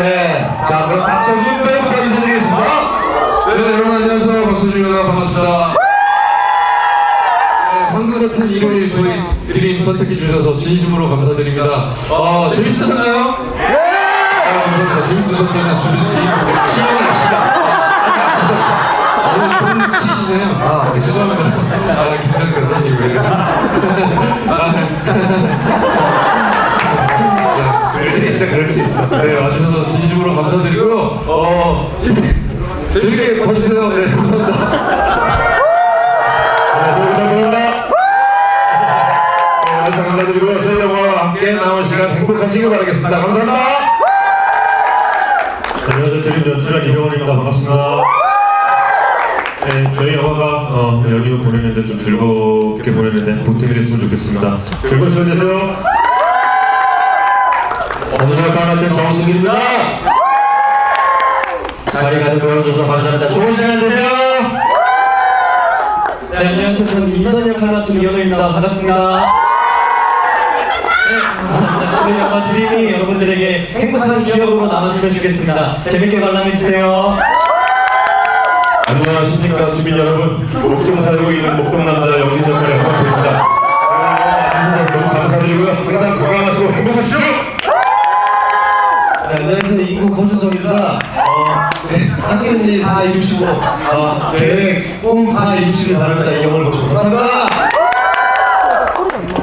네. 자, 그럼 박서준 배우부터 인사드리겠습니다. 네, 네, 여러분 안녕하세요. 박서준입니다. 반갑습니다. 네, 방금 같은 일요일 저희 드림 선택해 주셔서 진심으로 감사드립니다. 어, 재밌으셨나요? 네. 아, 감사합니다. 재밌으셨다면 주변 지인분들 시간이 시간. 안셨어 오늘 좀 치시네요. 아, 네, 죄송합니다. 아, 긴장되나? 이거 왜 이렇게. 아, 그럴 수 있어, 그럴 수 있어. 네, 와주셔서 진심으로 감사드리고요. 어, 재- 재밌게 봐주세요. 네, 감사합니다. 네, 너무 감사합니다. 네, 와주셔서 감사드리고 저희 영화와 함께 남은 시간 행복하시길 바라겠습니다. 감사합니다. 안녕하세요. 드림 연출한 이병헌입니다. 반갑습니다. 네, 저희 영화가 어, 연휴 보내는데 좀 즐겁게 보내는데 보탬이 됐으면 좋겠습니다. 즐거운 시간 되세요. 엄수역과 맡은 정승길입니다. 자리 가득 메워주셔서 감사합니다. 좋은 시간 되세요. 네, 안녕하세요. 저는 인선 역할 맡은 이현우입니다. 반갑습니다. 네, 감사합니다. 저희 영화 드림이 여러분들에게 행복한 기억으로 남았으면 좋겠습니다. 재밌게 관람해주세요. 안녕하십니까 주민 여러분 목동 살고 있는 목동 남자 영진 역할의 영광입니다 너무 감사드리고요 항상 건강하시고 행복하십시오 네, 안녕하세요. 인구 고준석입니다. 어, 네, 하시는 일 다 이루시고, 어, 계획, 꿈다 이루시길 바랍니다. 이 영화를 보시고. 감사합니다.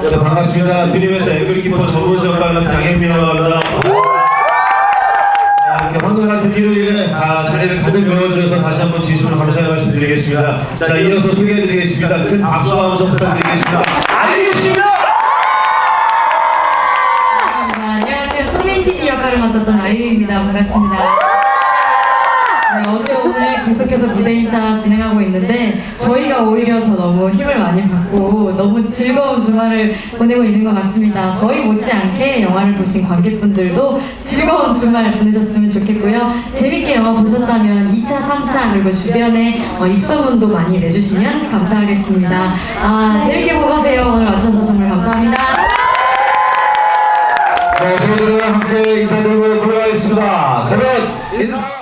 네, 반갑습니다 드림에서 앵글키퍼 전문수 역할 맡은 양현민이라고 합니다 아, 이렇게 황금 같은 일요일에 아, 자리를 가득 메워주셔서 다시 한번 진심으로 감사의 말씀 드리겠습니다. 자, 이어서 소개해드리겠습니다. 큰 박수와 함성 부탁드리겠습니다. 감사합니다. 안녕하세요. 송민TD 역할을 맡았던 아이유입니다. 반갑습니다. 계속해서 무대 인사 진행하고 있는데 저희가 오히려 더 너무 힘을 많이 받고 너무 즐거운 주말을 보내고 있는 것 같습니다. 저희 못지않게 영화를 보신 관객분들도 즐거운 주말 보내셨으면 좋겠고요. 재밌게 영화 보셨다면 2차, 3차 그리고 주변에 어, 입소문도 많이 내주시면 감사하겠습니다. 아, 재밌게 보고 가세요. 오늘 와주셔서 정말 감사합니다. 네 저희들은 함께 인사드리고 물러가겠습니다 저는 인사